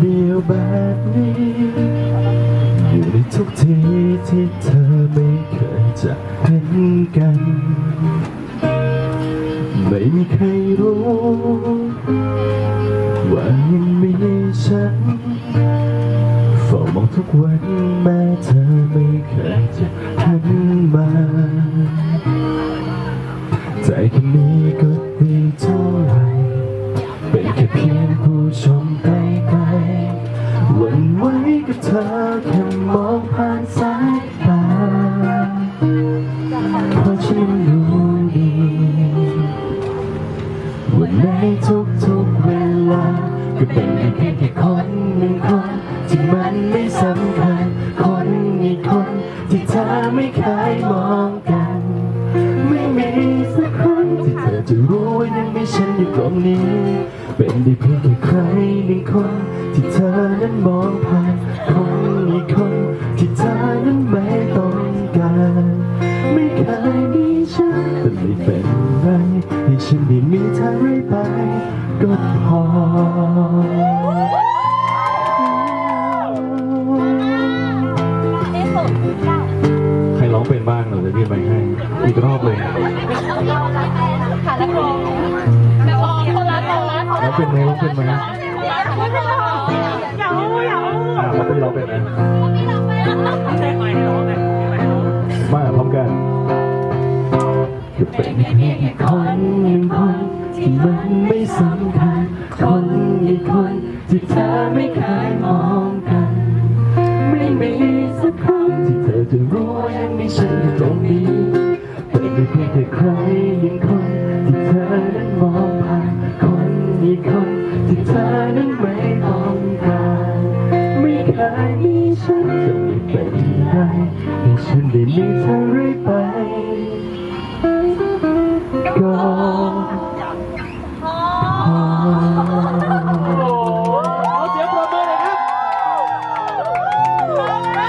เดียวแบบนี้ อยู่ในทุกที่ที่เธอไม่เคยจะเห็นกัน ไม่มีใครรู้ ว่ายังมีฉันเฝ้ามองทุกวันแม้เธอไม่เคยจะหันมาใจแค่นี้ก็ดีเท่าไรเป็นแค่เพียงผู้ชม กับเธอแค่มองผ่านสายตาเพราะฉันรู้ดีว่าในทุกๆเวลา ก็เป็นเพียงแค่คนหนึ่งคน ที่มันไม่สำคัญ คนอีกคน ที่เธอไม่เคยมองกัน ไม่มีสักคนที่เธอจะรู้ว่ายังมีฉันอยู่ตรงนี้ เป็นได้เพียงแค่ใครหนึ่งคนที่เธอนั้นมองผ่านคนอีกคนที่เธอนั้นไม่ต้องการ ไม่เคยมีฉันแต่ไม่เป็นไรให้ฉันได้มีเธอเรื่อยไปก็พอ ละคนร้อละงเป็นไหมร้องเป็นไหมอย่าอย่าอ่าร้องเป็นร้องเป็นนะมาพร้อมกันก็เป็นเพียงแค่คนหนึ่งคนที่มันไม่สำคัญ คนอีกคนที่เธอไม่เคยมองกัน ไม่มีสักครั้งที่เธอจะรู้ว่ายังมีฉันอยู่ตรงนี้เป็นเพียงแค่ใคร คนที่เธอนั้นไม่ต้องการไม่เคยมีฉันจะไม่เป็นไรให้ฉันได้มีเธอ